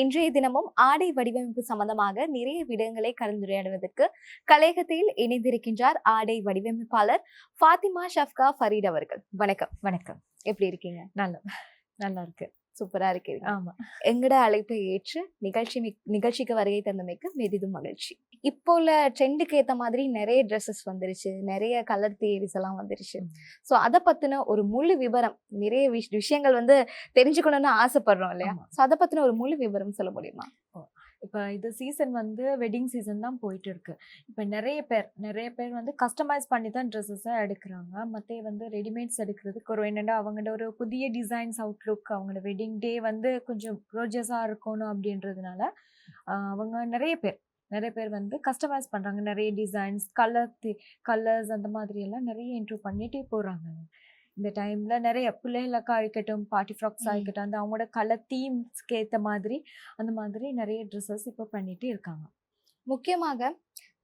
இன்றைய தினமும் ஆடை வடிவமைப்பு சம்பந்தமாக நிறைய விடயங்களை கலந்துரையாடுவதற்கு கலையகத்தில் இணைந்திருக்கின்றார் ஆடை வடிவமைப்பாளர் ஃபாத்திமா ஷப்கா ஃபரீட் அவர்கள். வணக்கம். வணக்கம். எப்படி இருக்கீங்க? நல்லா நல்லா இருக்கு. சூப்பரா இருக்கீங்க ஆமா. எங்கட அழைப்பை ஏற்று நிகழ்ச்சி நிகழ்ச்சிக்கு வருகை தந்தமைக்கு பெரிதும் மகிழ்ச்சி. இப்போ உள்ள ட்ரெண்டுக்கு ஏத்த மாதிரி நிறைய ட்ரெஸ்ஸஸ் வந்துருச்சு. நிறைய கலர் தியரிஸ் எல்லாம் வந்துருச்சு. ஸோ அதை பத்தின ஒரு முழு விவரம் நிறைய விஷ்- விஷயங்கள் வந்து தெரிஞ்சுக்கணும்னு ஆசைப்படுறோம் இல்லையா. ஸோ அதை பத்தின ஒரு முழு விவரம் சொல்ல முடியுமா? இப்போ இது சீசன் வந்து வெட்டிங் சீசன் தான் போயிட்டு இருக்கு இப்போ நிறைய பேர் நிறைய பேர் வந்து கஸ்டமைஸ் பண்ணி தான் ட்ரெஸ்ஸஸாக எடுக்கிறாங்க. மற்ற வந்து ரெடிமேட்ஸ் எடுக்கிறதுக்கு ஒரு என்னென்னா அவங்களோட ஒரு புதிய டிசைன்ஸ் அவுட்லுக் அவங்களோட வெட்டிங் டே வந்து கொஞ்சம் ப்ரோஜஸாக இருக்கணும் அப்படின்றதுனால அவங்க நிறைய பேர் நிறைய பேர் வந்து கஸ்டமைஸ் பண்ணுறாங்க நிறைய டிசைன்ஸ் கலர் கலர்ஸ் அந்த மாதிரி எல்லாம் நிறைய இன்ட்ரூவ் பண்ணிகிட்டே போகிறாங்க இந்த டைமில் நிறைய பிள்ளைகளுக்கா இருக்கட்டும் பார்ட்டி ஃப்ராக்ஸாக ம். இருக்கட்டும் அந்த அவங்களோட கலர் தீம்ஸ்க்கு ஏற்ற மாதிரி அந்த மாதிரி நிறைய ட்ரெஸ்ஸஸ் இப்போ பண்ணிட்டு இருக்காங்க முக்கியமாக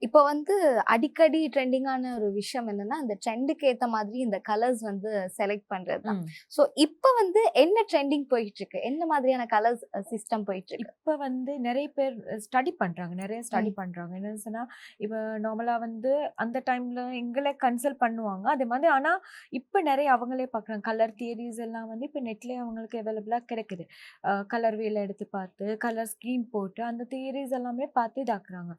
இப்போ வந்து அடிக்கடி ட்ரெண்டிங்கான ஒரு விஷயம் என்னன்னா அந்த ட்ரெண்டுக்கு ஏத்த மாதிரி இந்த கலர்ஸ் வந்து செலக்ட் பண்றது தான். ஸோ இப்போ வந்து என்ன ட்ரெண்டிங் போயிட்டு இருக்கு என்ன மாதிரியான கலர்ஸ் சிஸ்டம் போயிட்டு இருக்கு இப்போ வந்து நிறைய பேர் ஸ்டடி பண்ணுறாங்க நிறைய ஸ்டடி பண்ணுறாங்க என்னன்னு சொன்னால் இப்போ நார்மலாக வந்து அந்த டைமில் எங்களை கன்சல்ட் பண்ணுவாங்க. அதே மாதிரி ஆனால் இப்போ நிறைய அவங்களே பார்க்குறாங்க. கலர் தியரிஸ் எல்லாம் வந்து இப்போ நெட்லேயே அவங்களுக்கு அவைலபிளாக கிடைக்குது. கலர் வீல எடுத்து பார்த்து கலர் ஸ்கீம் போட்டு அந்த தியரிஸ் எல்லாமே பார்த்து இதாக்குறாங்க.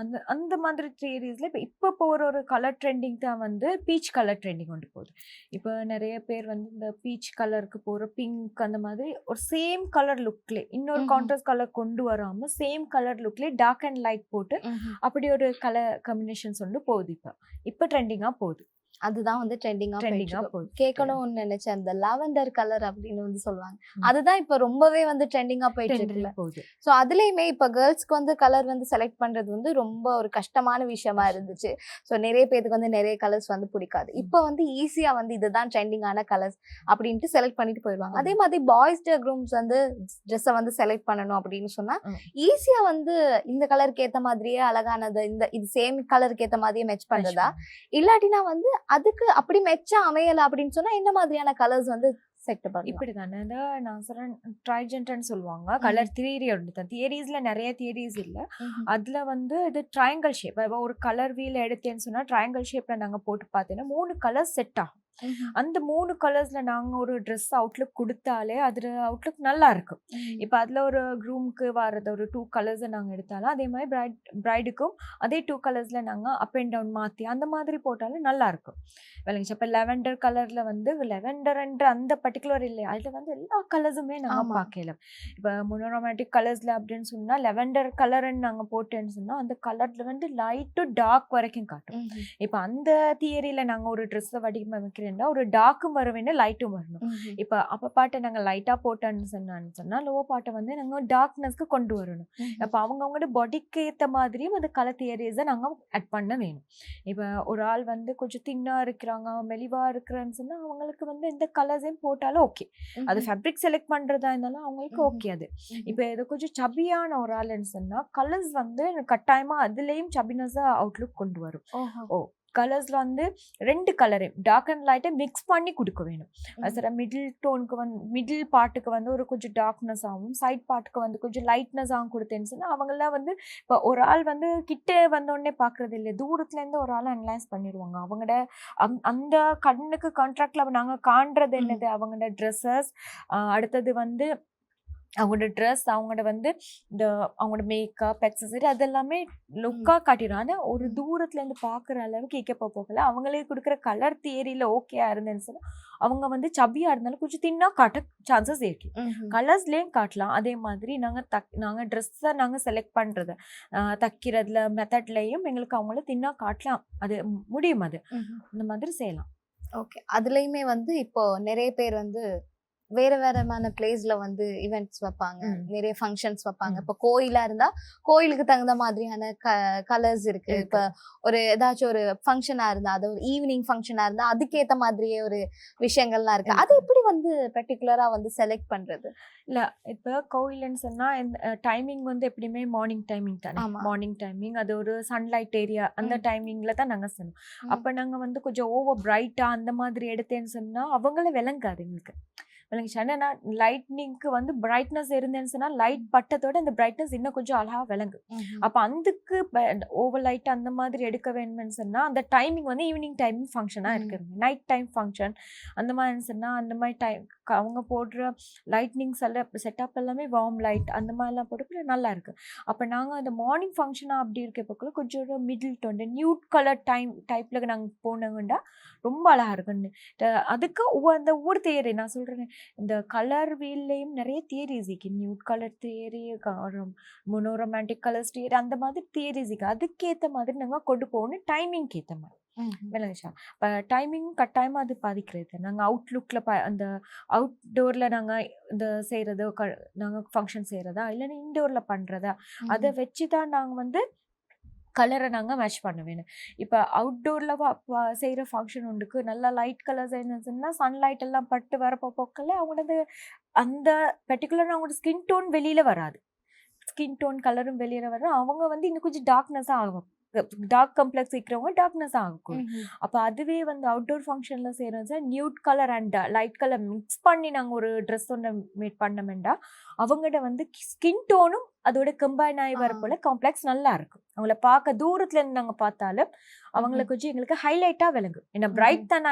அந்த அந்த மாதிரி தியரிஸில் இப்போ இப்போ போகிற ஒரு கலர் ட்ரெண்டிங் தான் வந்து பீச் கலர் ட்ரெண்டிங் கொண்டு போகுது. இப்போ நிறைய பேர் வந்து இந்த பீச் கலருக்கு போகிற பிங்க் அந்த மாதிரி ஒரு சேம் கலர் லுக்லே இன்னொரு. கான்ட்ராஸ்ட் கலர் கொண்டு வராமல் சேம் கலர் லுக்லே டார்க் அண்ட் லைட் போட்டு அப்படி ஒரு கலர் காம்பினேஷன்ஸ் வந்து போகுது இப்போ. இப்போ ட்ரெண்டிங்காக போகுது. அதுதான் வந்து ட்ரெண்டிங்கா ட்ரெண்டிங்காக ட்ரெண்டிங்கா போகுது கேட்கணும்னு நினைச்சேன். அந்த லாவெண்டர் கலர் அப்படின்னு வந்து சொல்லுவாங்க. அதுதான் இப்போ ரொம்பவே வந்து ட்ரெண்டிங்கா போயிட்டு இருக்குல்ல ஸோ அதுலயுமே இப்போ கேர்ள்ஸ்க்கு வந்து கலர் வந்து செலக்ட் பண்றது வந்து ரொம்ப ஒரு கஷ்டமான விஷயமா இருந்துச்சு. ஸோ நிறைய பேருக்கு வந்து நிறைய கலர்ஸ் வந்து பிடிக்காது. இப்போ வந்து ஈஸியா வந்து இதுதான் ட்ரெண்டிங்கான கலர்ஸ் அப்படின்ட்டு செலக்ட் பண்ணிட்டு போயிடுவாங்க. அதே மாதிரி பாய்ஸ் டே குரூம்ஸ் வந்து ட்ரெஸ்ஸை வந்து செலக்ட் பண்ணணும் அப்படின்னு சொன்னா ம். ஈஸியா வந்து இந்த கலருக்கு ஏத்த மாதிரியே அழகானது இந்த இது சேம் கலருக்கு ஏத்த மாதிரியே மெச் பண்றதா இல்லாட்டினா வந்து அதுக்கு அப்படி மெச்சா அமையல அப்படின்னு சொன்னா என்ன மாதிரியான கலர்ஸ் வந்து செட் பண்ணலாம். இப்படி தானே நான் சொல்கிறேன் ட்ரைஜென்ட்னு சொல்லுவாங்க. கலர் தியரி தான் தியரிஸில் நிறைய தியரிஸ் இல்லை. அதில் வந்து இது ட்ரையாங்கிள் ஷேப் ஒரு கலர் வீல் எடுத்தேன்னு சொன்னால் ட்ரையாங்கிள் ஷேப்பில் நாங்கள் போட்டு பார்த்தீங்கன்னா மூணு கலர் செட் ஆகும். அந்த மூணு கலர்ஸில் நாங்கள் ஒரு ட்ரெஸ் அவுட்லுக் கொடுத்தாலே அதில் அவுட்லுக் நல்லா இருக்கும். இப்போ அதில் ஒரு க்ரூமுக்கு வர்றது ஒரு டூ கலர்ஸை நாங்கள் எடுத்தாலும் அதே மாதிரி பிரைட் பிரைடுக்கும் அதே டூ கலர்ஸில் நாங்கள் அப் அண்ட் டவுன் மாற்றி அந்த மாதிரி போட்டாலும் நல்லா இருக்கும். விளங்குச்சு. இப்போ லெவெண்டர் கலரில் வந்து லெவெண்டர்ன்ற அந்த பர்டிகுலர் இல்லை அதில் வந்து எல்லா கலர்ஸுமே நாங்கள் ஆமா. பார்க்கல இப்போ மொனோரோமேட்டிக் கலர்ஸில் அப்படின்னு சொன்னால் லெவெண்டர் கலர்ன்னு நாங்கள் போட்டேன்னு சொன்னால் அந்த கலரில் வந்து லைட் டு டார்க் வரைக்கும் காட்டும். இப்போ அந்த தியரியில் நாங்கள் ஒரு ட்ரெஸ்ஸை வடிவமைக்கிறேன்னா ஒரு டார்க்கும் வர வேணும் லைட்டும் வரணும். இப்போ அப்போ பாட்டை நாங்கள் லைட்டாக போட்டோன்னு சொன்னான்னு சொன்னால் லோ பாட்டை வந்து நாங்கள் டார்க்னஸ்க்கு கொண்டு வரணும். அப்போ அவங்கவுங்களோட பாடிக்கு ஏற்ற மாதிரியும் அந்த கலர் தியரிஸை நாங்கள் ஆட் பண்ண வேணும். இப்போ ஒரு ஆள் வந்து கொஞ்சம் தின்னாக இருக்கிறாங்க மெலிவாக இருக்கிறான்னு சொன்னால் அவங்களுக்கு வந்து எந்த கலர்ஸையும் போட்டாலும் ஓகே. அது ஃபேப்ரிக் செலக்ட் பண்ணுறதா இருந்தாலும் அவங்களுக்கு. ஓகே அது. இப்போ இது கொஞ்சம் சபியான ஒரு ஆளுன்னு சொன்னால் கலர்ஸ் வந்து கட்டாயமாக அதுலேயும் சபினஸாக அவுட்லுக் கொண்டு வரும். ஓஹோ. கலர்ஸில் வந்து ரெண்டு கலரையும் டார்க் அண்ட் லைட்டை மிக்ஸ் பண்ணி கொடுக்க வேணும். சில மிடில் டோனுக்கு வந்து மிடில் பார்ட்டுக்கு வந்து ஒரு கொஞ்சம் டார்க்னஸ் ஆகும் சைட் பார்ட்டுக்கு வந்து கொஞ்சம் லைட்னஸ் ஆகும் கொடுத்தேன்னு சொன்னால் அவங்களாம் வந்து இப்போ ஒரு ஆள் வந்து கிட்ட வந்தோடனே பார்க்குறது இல்லை தூரத்துலேருந்து ஒரு ஆள் அனலைஸ் பண்ணிடுவாங்க. அவங்களோட அந் அந்த கண்ணுக்கு கான்ட்ராக்டில் நாங்கள் காண்றது. என்னது? அவங்களோட ட்ரெஸ்ஸஸ் அடுத்தது வந்து அவங்களோட ட்ரெஸ் அவங்களோட வந்து இந்த அவங்களோட மேக்கப் எக்ஸசரி அதெல்லாமே லுக்காக காட்டிடும். ஆனால் ஒரு. தூரத்துலேருந்து பார்க்குற அளவுக்கு இக்கப்போ போகல. அவங்களே கொடுக்குற கலர் தியரியில் ஓகேயா இருந்தேன்னு சொன்னால் அவங்க வந்து சபியாக இருந்தாலும் கொஞ்சம் தின்னா காட்ட சான்சஸ் இருக்கு. கலர்ஸ்லேயும் காட்டலாம். அதே மாதிரி நாங்கள் தக் நாங்கள் ட்ரெஸ்ஸை நாங்கள் செலக்ட் பண்ணுறது தைக்கிறதுல மெத்தட்லேயும் எங்களுக்கு அவங்கள தின்னா காட்டலாம். அது முடியும் அது. அந்த மாதிரி செய்யலாம். ஓகே அதுலயுமே வந்து இப்போ நிறைய பேர் வந்து வேற வேறமான பிளேஸ்ல வந்து ஈவெண்ட்ஸ் வைப்பாங்க. நிறைய ஃபங்க்ஷன்ஸ் வைப்பாங்க. இப்போ கோயிலா இருந்தா கோயிலுக்கு தகுந்த மாதிரியான கலர்ஸ் இருக்கு. இப்ப ஒரு ஏதாச்சும் ஒரு ஃபங்க்ஷனா இருந்தா அது ஒரு ஈவினிங் ஃபங்க்ஷனா இருந்தா அதுக்கேத்த மாதிரியே ஒரு விஷயங்கள்லாம் இருக்கு அது. எப்படி வந்து பர்டிகுலரா வந்து செலக்ட் பண்றது இல்லை இப்போ கோயில்னு இந்த டைமிங் வந்து எப்படியுமே மார்னிங் டைமிங் தானே. மார்னிங் டைமிங் அது ஒரு சன்லைட் ஏரியா அந்த ம். டைமிங்கில் தான் நாங்கள் சொன்னோம். அப்போ நாங்கள் வந்து கொஞ்சம் ஓவர் பிரைட்டாக அந்த மாதிரி எடுத்தேன்னு சொன்னால் அவங்கள விளங்காது எங்களுக்கு விளங்குச்சு என்னன்னா லைட்னிங்க்கு வந்து பிரைட்னஸ் இருந்தேன்னு சொன்னா லைட் பட்டத்தோட அந்த பிரைட்னஸ் இன்னும் கொஞ்சம் அழகா விளங்கு அப்ப அதுக்கு ஓவர் லைட் அந்த மாதிரி எடுக்க வேணும்னு சொன்னா அந்த டைமிங் வந்து ஈவினிங் டைம் ஃபங்க்ஷனா. இருக்கு நைட் டைம் ஃபங்க்ஷன் அந்த மாதிரி சொன்னா அந்த மாதிரி டைம் அவங்க போடுற லைட்னிங் செட்டப் செட்டப் எல்லாமே வார்ம் லைட் அந்த மாதிரிலாம் போட்டு நல்லா இருக்கு அப்ப நாங்க அந்த மார்னிங் ஃபங்க்ஷனா அப்படி இருக்க பக்கம் கொஞ்சம் middle tone nude colour time டைப்ல நாங்க போனோங்கன்னா ரொம்ப அழகா இருக்குன்னு. அதுக்கு அந்த ஒவ்வொரு தியரி நான் சொல்றேன் இந்த கலர் வீல்லையும் நிறைய தியரிஸ் இருக்கு nude colour theory monochromatic colours theory அந்த மாதிரி தியரிஸ் இருக்கு அதுக்கேத்த மாதிரி நாங்க கொண்டு போகணும் டைமிங்க்கு ஏத்த மாதிரி. விளங்குச்சா இப்போ டைமிங் கட்டாயமாக அது பாதிக்கிறது. நாங்கள் அவுட்லுக்கில் ப அந்த அவுட்டோரில் நாங்கள் இந்த செய்கிறது க நாங்கள் ஃபங்க்ஷன் செய்கிறதா இல்லைன்னா இன்டோரில் பண்ணுறதா அதை வச்சு தான் நாங்கள் வந்து கலரை நாங்கள் மேட்ச் பண்ண வேணும். இப்போ அவுட்டோரில் செய்கிற ஃபங்க்ஷன் உண்டுக்கு நல்லா லைட் கலர்ஸ் என்ன சன்லைட் எல்லாம் பட்டு வரப்போ போக்கல அவங்களது அந்த பர்டிகுலராக அவங்களோட ஸ்கின் டோன் வெளியில் வராது. ஸ்கின் டோன் கலரும் வெளியில் வர அவங்க வந்து இன்னும் கொஞ்சம் டார்க்னஸாக ஆகும். டார்க் கம்ப்ளெக்ஸ் இருக்கிறவங்க டார்க்னஸ் ஆகக்கூடும். அப்போ அதுவே வந்து அவுட்டோர் ஃபங்க்ஷனில் செய்கிறது sir nude colour and light colour mix பண்ணி நாங்கள் ஒரு ட்ரெஸ் ஒன்று மேட் பண்ணமெண்டா அவங்கள்ட்ட வந்து ஸ்கின் டோனும் அதோட கம்பைன் ஆகி ஆ. வரப்போல காம்ப்ளெக்ஸ் நல்லா இருக்கும். அவங்கள பார்க்க தூரத்துல இருந்து நாங்கள் பார்த்தாலும் அவங்கள. கொஞ்சம் எங்களுக்கு ஹைலைட்டாக விளங்கும். ஏன்னா பிரைட் தான்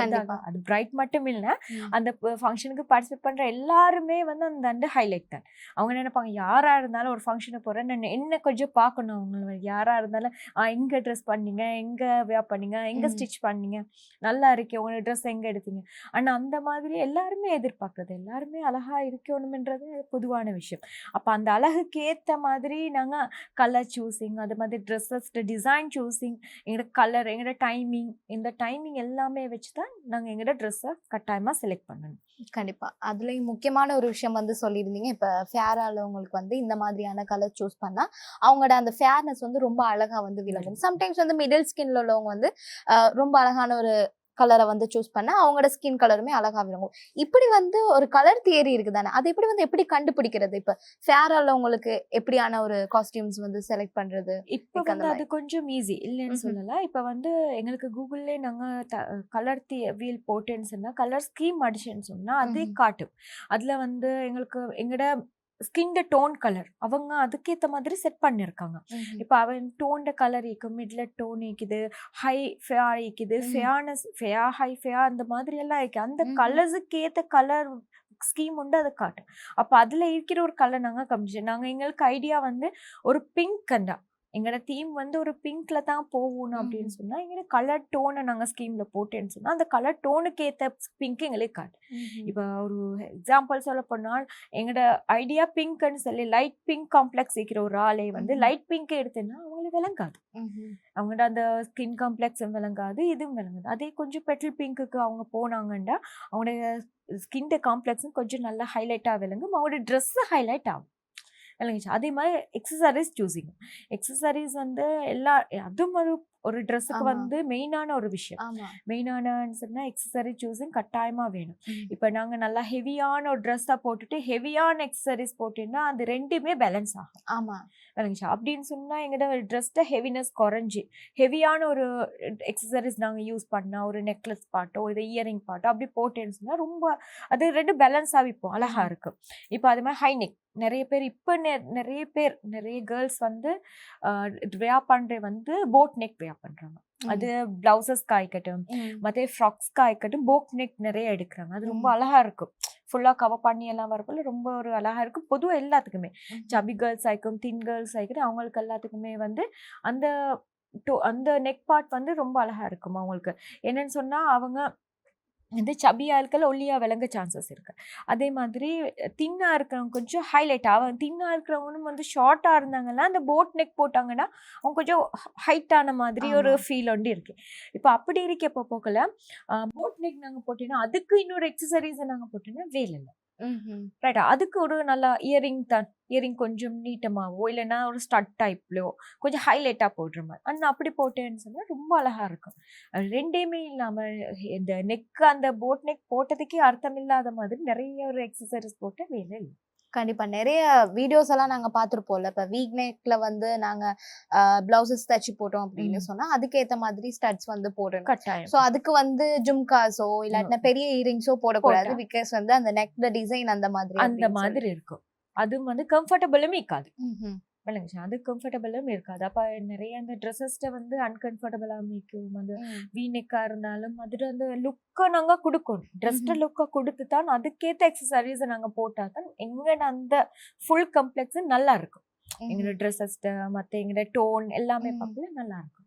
கண்டிப்பா. அது பிரைட் மட்டும் இல்லை. அந்த ஃபங்க்ஷனுக்கு பார்ட்டிசிபேட் பண்ற எல்லாருமே வந்து அந்த அண்டு ஹைலைட் தான். அவங்க நினைப்பாங்க யாரா இருந்தாலும் ஒரு ஃபங்க்ஷனுக்கு போறேன். என்ன கொஞ்சம் பார்க்கணும் அவங்க யாரா இருந்தாலும் எங்க ட்ரெஸ் பண்ணீங்க எங்க வியா பண்ணீங்க எங்க. ஸ்டிச் பண்ணீங்க. நல்லா இருக்கே உங்க ட்ரெஸ் எங்க எடுத்தீங்க? ஆனா அந்த மாதிரி எல்லாருமே எதிர்பார்க்கறது எல்லாருமே அழகா இருக்கணும்ன்றது பொதுவான விஷயம். அப்ப அந்த அழகுக்கு ஏத்த மாதிரி நாங்க கலர் சூஸிங் அது மாதிரி ட்ரெஸ்ஸஸ் டிசைன் சூஸிங் எங்களோட கலர் எங்களோட டைமிங் இந்த டைமிங் எல்லாமே வச்சு தான் நாங்கள் எங்களோட ட்ரெஸ்ஸை கட்டாயமாக செலக்ட் பண்ணணும். கண்டிப்பா. அதுலயும் முக்கியமான ஒரு விஷயம் வந்து சொல்லியிருந்தீங்க. இப்ப ஃபேர் ஆளவங்களுக்கு வந்து இந்த மாதிரியான கலர் சூஸ் பண்ணா அவங்களோட அந்த ஃபேர்னஸ் வந்து ரொம்ப அழகா வந்து விளங்கும். சம்டைம்ஸ் வந்து மிடில் ஸ்கின்ல உள்ளவங்க வந்து ரொம்ப அழகான ஒரு கலரை வந்து சூஸ் பண்ணா அவங்களோட ஸ்கின் கலருமே அழகா விளங்கும். இப்படி வந்து ஒரு கலர் தியரி இருக்குதானே? அது எப்படி வந்து எப்படி கண்டுபிடிக்கிறது? இப்ப ஃபேர் உள்ளவங்களுக்கு எப்படியான ஒரு காஸ்டியூம்ஸ் வந்து செலக்ட் பண்றது? இப்போ வந்து அது கொஞ்சம் ஈஸி இல்லைன்னு. சொல்லல. இப்போ வந்து எங்களுக்கு கூகுள்லே நாங்கள் கலர் தி வீல் போட்டேன்னு சொன்னால் கலர் ஸ்கீம் அடிச்சேன்னு சொன்னால் அதே. காட்டும். அதில் வந்து எங்களுக்கு எங்களோட ஸ்கின் டோன் கலர் அவங்க அதுக்கேற்ற மாதிரி செட் பண்ணியிருக்காங்க இப்போ அவன் டோன்ட கலர் இருக்குது மிட்ல டோன் இருக்குது ஹை ஃபேயா இருக்குது ம். ஃபேர்னஸ் ஃபேயா ஹை ஃபேயா அந்த மாதிரி எல்லாம் இருக்கு அந்த. கலர்ஸுக்கு ஏற்ற கலர் ஸ்கீம் உண்டு அதை காட்டும். அப்போ அதில் இருக்கிற ஒரு கலர் நாங்கள் கமிச்சோம் நாங்கள் எங்களுக்கு ஐடியா வந்து ஒரு பிங்க் கண்டா. எங்களோட தீம் வந்து ஒரு பிங்க்ல தான் போகணும் அப்படின்னு. சொன்னா எங்களோட கலர் டோனை நாங்கள் ஸ்கீம்ல போட்டேன்னு சொன்னா அந்த கலர் டோனுக்கு ஏற்ற பிங்க் எங்களுக்கு காட்டும் இப்போ ஒரு எக்ஸாம்பிள் சொல்ல போனால் எங்களோட ஐடியா பிங்க்னு சொல்லி லைட் பிங்க் காம்ப்ளெக்ஸ் இருக்கிற ஒரு ஆளை வந்து. லைட் பிங்க் எடுத்தேன்னா அவங்களுக்கு விளங்காது. அவங்கள்ட்ட அந்த ஸ்கின் காம்ப்ளெக்ஸும் விளங்காது இதுவும் விளங்காது. அதே கொஞ்சம் பெட்ரோல் பிங்க்குக்கு அவங்க போனாங்கன்னா அவங்களுடைய ஸ்கின் காம்ப்ளெக்ஸும் கொஞ்சம் நல்லா ஹைலைட்டாக விளங்கும் அவங்களோட ட்ரெஸ்ஸு ஹைலைட் ஆகும். விளங்குச்சு. அதே மாதிரி எக்ஸசரிஸ் சூஸிங் எக்ஸசரிஸ் வந்து எல்லா அதுவும் ஒரு ஒரு ட்ரெஸ்ஸுக்கு. வந்து மெயினான ஒரு விஷயம். ஆமா. மெயினானன்னு சொன்னால் எக்ஸசரி சூஸிங் கட்டாயமாக வேணும். இப்போ நாங்கள் நல்லா ஹெவியான ஒரு ட்ரெஸ்ஸாக போட்டுட்டு ஹெவியான எக்ஸசரிஸ் போட்டோம்னா அது ரெண்டுமே பேலன்ஸ் ஆகும் ஆமா. விளங்குச்சா அப்படின்னு சொன்னால் எங்களோட ட்ரெஸ்ட்டை ஹெவினஸ் குறைஞ்சி ஹெவியான ஒரு எக்ஸசரிஸ் நாங்கள் யூஸ் பண்ணால் ஒரு நெக்லஸ் பாட்டோ இது இயரிங் பாட்டோ அப்படி போட்டேன்னு சொன்னால் ரொம்ப அது ரெண்டு பேலன்ஸாக விற்போம் அழகாக. இருக்கும் இப்போ அது மாதிரி ஹை நெக் நிறைய பேர் இப்போ நிறைய பேர் நிறைய கேர்ள்ஸ் வந்து வியா பண்ணுற வந்து போட் நெக் வியா பண்ணுறாங்க அது பிளவுசஸ்க்கு ஆயிக்கட்டும் மற்ற ஃப்ராக்ஸ்க்கு ஆயிக்கட்டும் போக் நெக் நிறைய எடுக்கிறாங்க. அது ரொம்ப. அழகா இருக்கும். ஃபுல்லாக கவர் பண்ணி எல்லாம் வரப்போல ரொம்ப ஒரு அழகா இருக்கும். பொதுவாக எல்லாத்துக்குமே. சபி கேர்ள்ஸ் ஆயிக்கும் தின் கேர்ள்ஸ் ஆயிக்கும் அவங்களுக்கு எல்லாத்துக்குமே வந்து அந்த to- அந்த நெக் பார்ட் வந்து ரொம்ப அழகா இருக்கும் அவங்களுக்கு? என்னன்னு சொன்னா அவங்க வந்து சபி ஆட்கள் ஒல்லியா விளங்க சான்சஸ் இருக்கு. அதே மாதிரி தின்னா இருக்கிறவங்க கொஞ்சம் ஹைலைட் அவன் தின்னா இருக்கிறவங்களும் வந்து ஷார்ட்டா இருந்தாங்கன்னா அந்த போட் நெக் போட்டாங்கன்னா அவங்க கொஞ்சம் ஹைட்டான மாதிரி ஒரு. ஃபீல் ஒன்று இருக்கு. இப்போ அப்படி இருக்கப்போ போக்கல போட் நெக் நாங்கள் போட்டோம்னா அதுக்கு இன்னொரு எக்ஸசரிஸை நாங்கள் போட்டோம்னா வேலை இல்லை ரைட் அதுக்கு ஒரு நல்லா இயரிங் த இயரிங் கொஞ்சம் நீட்டமாகவோ இல்லைன்னா ஒரு ஸ்டட் டைப்லையோ கொஞ்சம் ஹைலைட்டாக போடுற மாதிரி. ஆனால் அப்படி போட்டேன்னு சொன்னால் ரொம்ப அழகாக இருக்கும். ரெண்டையுமே இல்லாமல் இந்த நெக் அந்த போட் நெக் போட்டதுக்கே அர்த்தம் இல்லாத மாதிரி நிறைய ஒரு எக்ஸசரிஸ் போட்ட வேலை இல்லை. கண்டிப்பா நிறைய வீடியோஸ் எல்லாம் நாங்க பார்த்திருப்போம்ல இப்ப வீக் நெக்ல வந்து நாங்க பிளவுசஸ் தச்சு போட்டோம் அப்படின்னு. சொன்னா அதுக்கேத்த மாதிரி ஸ்டட்ஸ் வந்து போடணும் கட்டாயம் சோ அதுக்கு வந்து ஜும்காஸோ இல்லாட்டினா பெரிய இயரிங்ஸோ போடக்கூடாது. பிகாஸ் வந்து அந்த நெக் டிசைன் அந்த மாதிரி அந்த. மாதிரி இருக்கும் அது வந்து கம்ஃபர்டபுளும் இருக்காது. விளங்குச்சு அது கம்ஃபர்டபுளும் இருக்காது அப்ப நிறைய அந்த ட்ரெஸ்ஸஸ்ட வந்து அன்கம்ஃபர்டபுளா மீக்கும் அது. வீநெக்கா இருந்தாலும் அது அந்த லுக்கை நாங்க கொடுக்கணும் ட்ரெஸ்ட ம்ஹும். லுக்கை கொடுத்து தான் அதுக்கேத்த எக்ஸசரிஸை நாங்க போட்டா தான் எங்கட அந்த ஃபுல் கம்ப்ளெக்ஸ் நல்லா இருக்கும் எங்களோட ட்ரெஸ்ஸஸ்ட மத்த எங்களோட டோன் எல்லாமே. பார்க்கல நல்லா இருக்கும்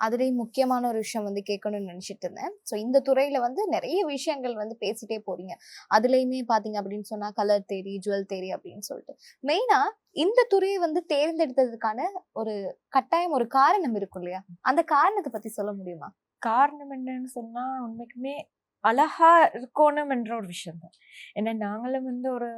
அதுலேயும் முக்கியமான ஒரு விஷயம் வந்து கேட்கணும்னு நினச்சிட்டு இருந்தேன். ஸோ இந்த துறையில் வந்து நிறைய விஷயங்கள் வந்து பேசிட்டே போறீங்க. அதுலேயுமே பார்த்தீங்க அப்படின்னு சொன்னால் கலர் தேரி ஜுவல் தேரி அப்படின்னு சொல்லிட்டு. மெயினாக இந்த துறையை வந்து தேர்ந்தெடுத்ததுக்கான ஒரு கட்டாயம் ஒரு காரணம் இருக்கும் இல்லையா? அந்த காரணத்தை பற்றி சொல்ல முடியுமா? காரணம் என்னன்னு சொன்னால் உண்மைக்குமே அழகா இருக்கணும் என்ற ஒரு விஷயம் தான். ஏன்னா நாங்களும் வந்து ஒரு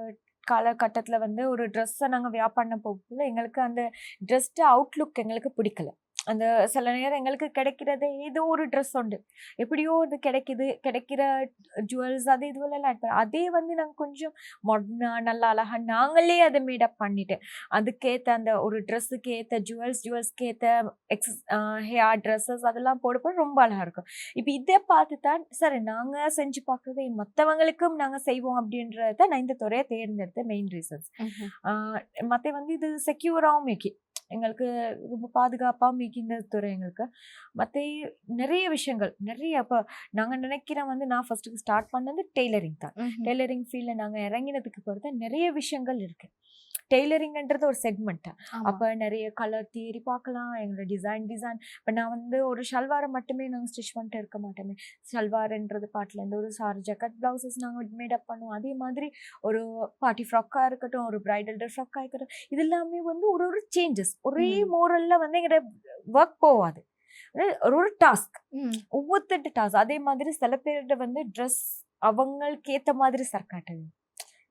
காலகட்டத்தில் வந்து ஒரு ட்ரெஸ்ஸை நாங்கள் வியாபாரம் போகக்குள்ள எங்களுக்கு அந்த ட்ரெஸ்ட்டு அவுட்லுக் எங்களுக்கு பிடிக்கல. அந்த சில நேரம் எங்களுக்கு கிடைக்கிறதே ஏதோ ஒரு ட்ரெஸ் உண்டு. எப்படியோ இது கிடைக்குது கிடைக்கிற ஜுவல்ஸ் அது இதுவெல்லாம் அதே வந்து நாங்கள் கொஞ்சம் மாடர்னா நல்லா அழகா நாங்களே அதை மேடப் பண்ணிட்டு அதுக்கேற்ற அந்த ஒரு ட்ரெஸ்ஸுக்கு ஏற்ற ஜுவல்ஸ் ஜுவல்ஸ்க்கு ஏற்ற எக்ஸஸ் ஹேர் ட்ரெஸ்ஸஸ் அதெல்லாம் போடப்போ ரொம்ப அழகா இருக்கும். இப்போ இதை பார்த்து தான் சரி நாங்கள் செஞ்சு பார்க்குறது மற்றவங்களுக்கும் நாங்கள் செய்வோம் அப்படின்றத நான் இந்த துறையை தேர்ந்தெடுத்த மெயின் ரீசன்ஸ் மற்ற வந்து இது செக்யூராகவும் மேக்கி எங்களுக்கு ரொம்ப பாதுகாப்பாகவும் மேக்கி இந்த துறை எங்களுக்கு. மற்ற நிறைய விஷயங்கள் நிறைய இப்போ நாங்கள் நினைக்கிறோம் வந்து நான் ஃபர்ஸ்ட்டுக்கு ஸ்டார்ட் பண்ணது டெய்லரிங் தான். டெய்லரிங் ஃபீல்டில் நாங்கள் இறங்கினதுக்கு பிறகு நிறைய விஷயங்கள் இருக்கு. டெய்லரிங்ன்றது ஒரு செக்மெண்ட் அப்போ நிறைய கலர் தியரி பார்க்கலாம் எங்களோட டிசைன் டிசைன் இப்போ நான் வந்து ஒரு ஷல்வாரை மட்டுமே நாங்கள் ஸ்டிச் பண்ணிட்டு இருக்க மாட்டோமே. ஷல்வார்ன்றது பாட்டிலேருந்து ஒரு சாரி ஜக்கெட் ப்ளவுசஸ் நாங்கள் மேடப் பண்ணுவோம். அதே மாதிரி ஒரு பார்ட்டி ஃப்ராக்காக இருக்கட்டும் ஒரு பிரைடல் ட்ரெஸ் ஃப்ராக்காக இருக்கட்டும் இது எல்லாமே வந்து ஒரு ஒரு சேஞ்சஸ் ஒரே. மோரலில் வந்து எங்களோட ஒர்க் போகாது ஒரு டாஸ்க் ஒவ்வொருத்தட்டு டாஸ்க் அதே மாதிரி சில பேர்கிட்ட வந்து ட்ரெஸ் அவங்களுக்கு ஏத்த மாதிரி சர்க்காட்டது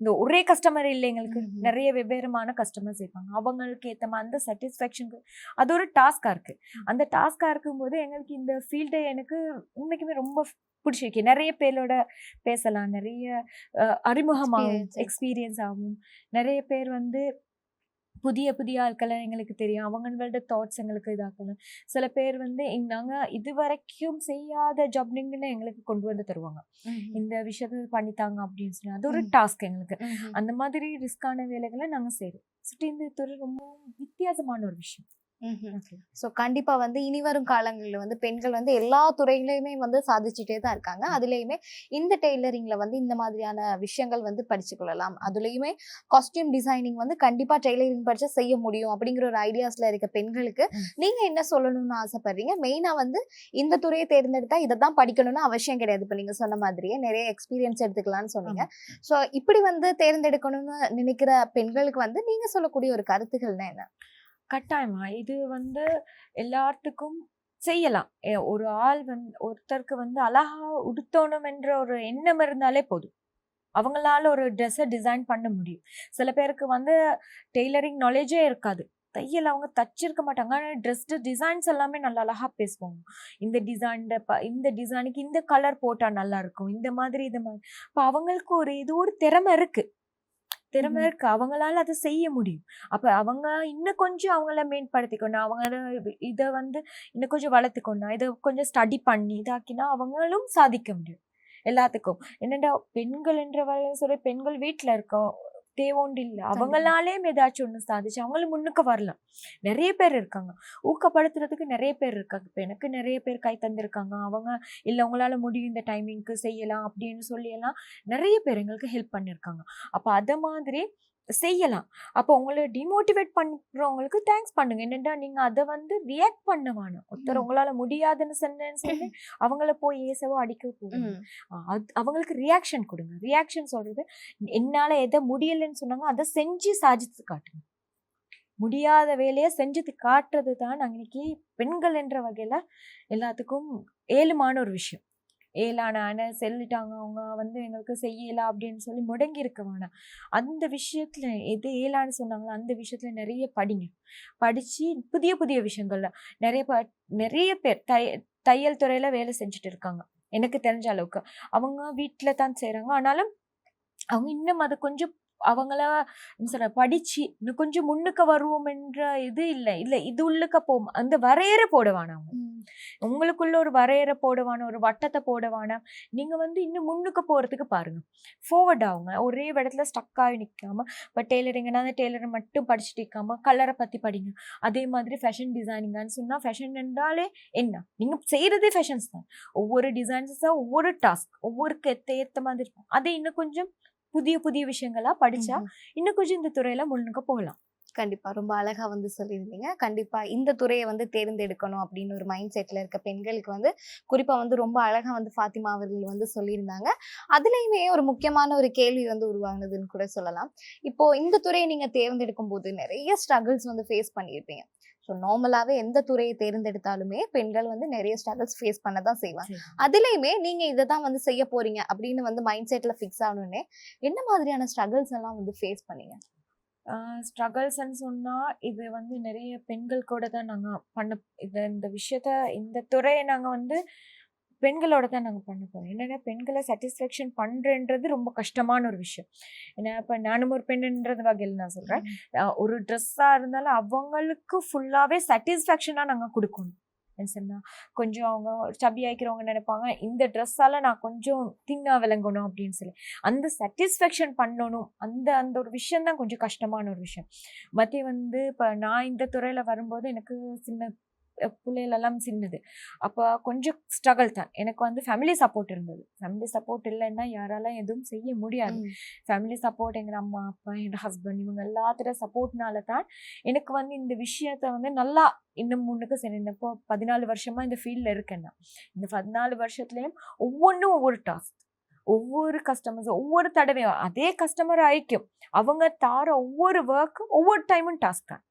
இந்த ஒரே கஸ்டமர் இல்லை எங்களுக்கு. நிறைய வெவ்வேறுமான கஸ்டமர்ஸ் இருப்பாங்க. அவங்களுக்கு ஏத்த மாதிரி அந்த சாட்டிஸ்ஃபேக்ஷனுக்கு அது ஒரு டாஸ்கா இருக்கு. அந்த டாஸ்கா இருக்கும்போது எங்களுக்கு இந்த ஃபீல்டு எனக்கு உண்மைக்குமே ரொம்ப பிடிச்சிருக்கு நிறைய பேரோட பேசலாம். நிறைய அறிமுகமாகும். எக்ஸ்பீரியன்ஸ் ஆகும். நிறைய பேர் வந்து புதிய புதிய ஆட்களை எங்களுக்கு தெரியும். அவங்களோட தாட்ஸ் எங்களுக்கு இதாக்கணும். சில பேர் வந்து எங் நாங்க இது வரைக்கும் செய்யாத ஜப்னிங்னு எங்களுக்கு கொண்டு வந்து தருவாங்க. இந்த விஷயத்த பண்ணித்தாங்க அப்படின்னு சொல்லி. அது ஒரு. டாஸ்க் எங்களுக்கு. அந்த மாதிரி ரிஸ்கான வேலைகளை நாங்க செய்றோம். சுற்றி இந்த துறை ரொம்ப வித்தியாசமான ஒரு விஷயம். ஸோ கண்டிப்பா வந்து இனி வரும் காலங்களில் வந்து பெண்கள் வந்து எல்லா துறையிலையுமே வந்து சாதிச்சுட்டே தான் இருக்காங்க. அதுலயுமே இந்த டெய்லரிங்ல வந்து இந்த மாதிரியான விஷயங்கள் வந்து படிச்சு கொள்ளலாம். அதுலயுமே காஸ்டியூம் டிசைனிங் வந்து கண்டிப்பா டெய்லரிங் படிச்சா செய்ய முடியும் அப்படிங்கிற ஒரு ஐடியாஸ்ல இருக்க பெண்களுக்கு. நீங்க என்ன சொல்லணும்னு ஆசைப்படுறீங்க? மெயினா வந்து இந்த துறையை தேர்ந்தெடுத்தா இதை தான் படிக்கணும்னு அவசியம் கிடையாது. இப்ப நீங்க சொன்ன மாதிரியே நிறைய எக்ஸ்பீரியன்ஸ் எடுத்துக்கலாம்னு சொன்னீங்க. ஸோ இப்படி வந்து தேர்ந்தெடுக்கணும்னு நினைக்கிற பெண்களுக்கு வந்து நீங்க சொல்லக்கூடிய ஒரு கருத்துக்கள்னா என்ன? கட்டாயமா. இது வந்து எல்லாத்துக்கும் செய்யலாம். ஒரு ஆள் வந்து ஒருத்தருக்கு வந்து அழகா உடுத்தணும் என்ற ஒரு எண்ணம் இருந்தாலே போதும். அவங்களால ஒரு ட்ரெஸ்ஸை டிசைன் பண்ண முடியும். சில பேருக்கு வந்து டெய்லரிங் நாலேஜே இருக்காது. தையல் அவங்க தச்சிருக்க மாட்டாங்க. ஆனால் ட்ரெஸ்ஸு டிசைன்ஸ் எல்லாமே நல்லா அழகாக பேசுவாங்க. இந்த டிசைன் இந்த டிசைனுக்கு இந்த கலர் போட்டால் நல்லாயிருக்கும் இந்த மாதிரி இது மாதிரி இப்போ அவங்களுக்கு ஒரு இது ஒரு திறமை இருக்குது திறமை. இருக்கு. அவங்களால அதை செய்ய முடியும். அப்ப அவங்க இன்னும் கொஞ்சம் அவங்கள மேம்படுத்திக்கணும். அவங்கள இதை வந்து இன்னும் கொஞ்சம் வளர்த்துக்கணும். இதை கொஞ்சம் ஸ்டடி பண்ணி இதாக்கினா அவங்களும் சாதிக்க முடியும். எல்லாத்துக்கும். என்னடா பெண்கள் என்ற வகையில சொல்ற பெண்கள் வீட்டுல இருக்கோம். தேவோண்டு இல்லை. அவங்களாலே ஏதாச்சும் ஒண்ணு சாதிச்சு அவங்களும் முன்னுக்கு வரலாம். நிறைய பேர் இருக்காங்க. ஊக்கப்படுத்துறதுக்கு நிறைய பேர் இருக்காங்க. இப்ப எனக்கு நிறைய பேர் கை தந்திருக்காங்க. அவங்க இல்ல உங்களால முடியும் இந்த டைமிங்க்கு செய்யலாம் அப்படின்னு சொல்லி எல்லாம் நிறைய பேர் எங்களுக்கு ஹெல்ப் பண்ணிருக்காங்க. அப்ப அத மாதிரி செய்யலாம். அப்போ உங்களை டிமோட்டிவேட் பண்றவங்களுக்கு தேங்க்ஸ் பண்ணுங்க. என்னடா நீங்க அதை வந்து ரியாக்ட் பண்ண வேணாம். ஒருத்தர். உங்களால முடியாதுன்னு சொன்னேன்னு சொல்லி அவங்கள போய் ஏசவோ அடிக்க போகுங்க அது அவங்களுக்கு ரியாக்ஷன் கொடுங்க. ரியாக்ஷன் சொல்றது என்னால எதை முடியலைன்னு சொன்னாங்க அதை செஞ்சு சாதிச்சு காட்டுங்க. முடியாத வேலையை செஞ்சு காட்டுறது தான் நாங்க இன்னைக்கு பெண்கள் என்ற வகையில எல்லாத்துக்கும் ஏழுமான ஒரு விஷயம். ஏலானான செல்லிட்டாங்க சொல்லிட்டாங்க. அவங்க வந்து எங்களுக்கு செய்யலாம் அப்படின்னு சொல்லி முடங்கி இருக்க வேணாம். அந்த விஷயத்தில் எது ஏலான்னு சொன்னாங்களோ? அந்த விஷயத்தில் நிறைய படிங்க. படித்து புதிய புதிய விஷயங்கள்ல நிறைய ப- நிறைய பேர் தை தையல் துறையில் வேலை செஞ்சுட்டு இருக்காங்க. எனக்கு தெரிஞ்ச அளவுக்கு. அவங்க வீட்டில் தான் செய்கிறாங்க ஆனாலும் அவங்க இன்னும் அதை கொஞ்சம் அவங்கள என்ன சொல்ற படிச்சு இன்னும் கொஞ்சம் முன்னுக்கு வருவோம் என்ற இது இல்லை. இல்ல இது உள்ளுக்க போம் அந்த வரையறை போடுவானா உங்களுக்குள்ள ஒரு வரையறை போடுவான? ஒரு வட்டத்தை போடுவானா? நீங்க வந்து இன்னும் முன்னுக்கு போறதுக்கு பாருங்க. Forward ஆகுங்க ஒரே இடத்துல ஸ்டக் ஆகி நிக்காம இப்போ டெய்லரிங்னா அந்த டெய்லரை மட்டும் படிச்சுட்டு இருக்காம கலரை பத்தி படிங்க. அதே மாதிரி ஃபேஷன் டிசைனிங்னு சொன்னா ஃபேஷன் என்றாலே என்ன? நீங்க செய்யறதே ஃபேஷன்ஸ் தான். ஒவ்வொரு டிசைன்ஸா ஒவ்வொரு டாஸ்க் ஒவ்வொருக்கு ஏத்த மாதிரி இருக்கும். அதை இன்னும் கொஞ்சம் புதிய புதிய விஷயங்களா படிச்சா இன்னும் கொஞ்சம் இந்த துறையில முன்னுக்கு போகலாம். கண்டிப்பா. ரொம்ப அழகா வந்து சொல்லியிருந்தீங்க. கண்டிப்பா இந்த துறையை வந்து தேர்ந்தெடுக்கணும் அப்படின்னு ஒரு மைண்ட் செட்ல இருக்க பெண்களுக்கு வந்து குறிப்பா வந்து ரொம்ப அழகா வந்து ஃபாத்திமா அவர்கள் வந்து சொல்லியிருந்தாங்க. அதுலயுமே ஒரு முக்கியமான ஒரு கேள்வி வந்து உருவாகுனதுன்னு கூட சொல்லலாம். இப்போ இந்த துறையை நீங்க தேர்ந்தெடுக்கும் போது நிறைய ஸ்ட்ரகிள்ஸ் வந்து ஃபேஸ் பண்ணியிருப்பீங்க. ஸோ நார்மலாவே எந்த துறையை தேர்ந்தெடுத்தாலுமே பெண்கள் வந்து நிறைய ஸ்ட்ரகிள்ஸ் ஃபேஸ் பண்ண தான் செய்வாங்க அதுலயுமே நீங்க இதை தான் வந்து செய்ய போறீங்க அப்படின்னு வந்து மைண்ட் செட்ல ஃபிக்ஸ் ஆகணுன்னே என்ன மாதிரியான ஸ்ட்ரகிள்ஸ் எல்லாம் வந்து ஃபேஸ் பண்ணீங்க? ஸ்ட்ரகிள்ஸ்ன்னு சொன்னா இது வந்து நிறைய பெண்கள் கூட தான் நாங்க பண்ண இந்த இந்த விஷயத்த இந்த துறையை நாங்க வந்து பெண்களோட தான் நாங்கள் பண்ண போறோம். என்னன்னா பெண்களை சாட்டிஸ்ஃபேக்ஷன் பண்றேன்றது ரொம்ப கஷ்டமான ஒரு விஷயம். ஏன்னா இப்போ நானும் ஒரு பெண்ணுன்றது வகையில் நான் சொல்றேன். அஹ் ஒரு ட்ரெஸ்ஸாக இருந்தாலும் அவங்களுக்கு ஃபுல்லாகவே சாட்டிஸ்ஃபேக்ஷனாக நாங்கள் கொடுக்கணும். சொன்னா கொஞ்சம் அவங்க சபி ஆய்க்கிறவங்க நினைப்பாங்க இந்த ட்ரெஸ்ஸால நான் கொஞ்சம் தின்னா விளங்கணும் அப்படின்னு சொல்லி. அந்த சாட்டிஸ்ஃபேக்ஷன் பண்ணணும் அந்த அந்த ஒரு விஷயம் தான் கொஞ்சம் கஷ்டமான ஒரு விஷயம். மற்ற வந்து இப்போ நான் இந்த துறையில் வரும்போது எனக்கு சின்ன அஹ் பிள்ளைகள் எல்லாம் சின்னது. அப்போ கொஞ்சம் ஸ்ட்ரகிள் தான். எனக்கு வந்து ஃபேமிலி சப்போர்ட் இருந்தது. ஃபேமிலி சப்போர்ட் இல்லைன்னா யாரால எதுவும் செய்ய முடியாது. ஃபேமிலி சப்போர்ட் எங்கள் அம்மா அப்பா என் ஹஸ்பண்ட் இவங்க எல்லாத்தோட சப்போர்ட்னால தான் எனக்கு வந்து இந்த விஷயத்த வந்து நல்லா இன்னும் முன்னுக்கு சரி இப்போ பதினாலு வருஷமா இந்த ஃபீல்டில் இருக்கேன் நான். இந்த பதினாலு வருஷத்துலேயும் ஒவ்வொன்றும் ஒவ்வொரு டாஸ்க் ஒவ்வொரு கஸ்டமர்ஸ் ஒவ்வொரு தடவையும் அதே கஸ்டமர் ஐக்கியம். அவங்க தார ஒவ்வொரு ஒர்க்கும் ஒவ்வொரு டைமும் டாஸ்க் தான்.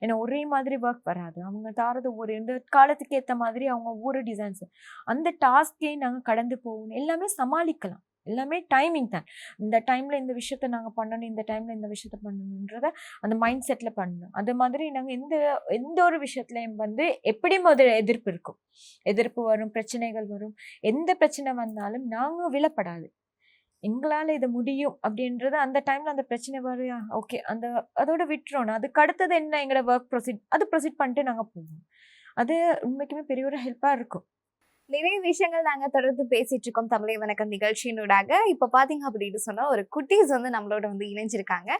ஏன்னா ஒரே மாதிரி ஒர்க் வராது. அவங்க தாரது ஒரு இந்த காலத்துக்கு ஏற்ற மாதிரி அவங்க ஒவ்வொரு டிசைன்ஸ் அந்த டாஸ்கே நாங்கள் கடந்து போகணும். எல்லாமே சமாளிக்கலாம். எல்லாமே டைமிங் தான். இந்த டைமில் இந்த விஷயத்த நாங்கள் பண்ணணும் இந்த டைமில் இந்த விஷயத்த பண்ணணுன்றத அந்த மைண்ட் செட்டில் பண்ணணும். அது மாதிரி நாங்கள் எந்த எந்த ஒரு விஷயத்துலையும் வந்து எப்படி முதல் எதிர்ப்பு இருக்கும்? எதிர்ப்பு வரும் பிரச்சனைகள் வரும். எந்த பிரச்சனை வந்தாலும் நாங்கள் விழப்படாது எங்களால் இது முடியும் அப்படின்றது அந்த டைமில் அந்த பிரச்சனை வரையா ஓகே அந்த அதோட விட்டுறோம் அதுக்கு அடுத்தது என்ன எங்களோட ஒர்க் ப்ரொசீட் அது ப்ரொசீட் பண்ணிட்டு நாங்கள் போவோம். அது உண்மைக்குமே பெரிய ஒரு ஹெல்ப்பாக இருக்கும். நிறைய விஷயங்கள் நாங்கள் தொடர்ந்து பேசிட்டு இருக்கோம். தமிழை வணக்கம் நிகழ்ச்சியினூடாக. இப்போ பார்த்தீங்க அப்படின்னு சொன்னால் ஒரு குட்டீஸ் வந்து நம்மளோட வந்து இணைஞ்சிருக்காங்க.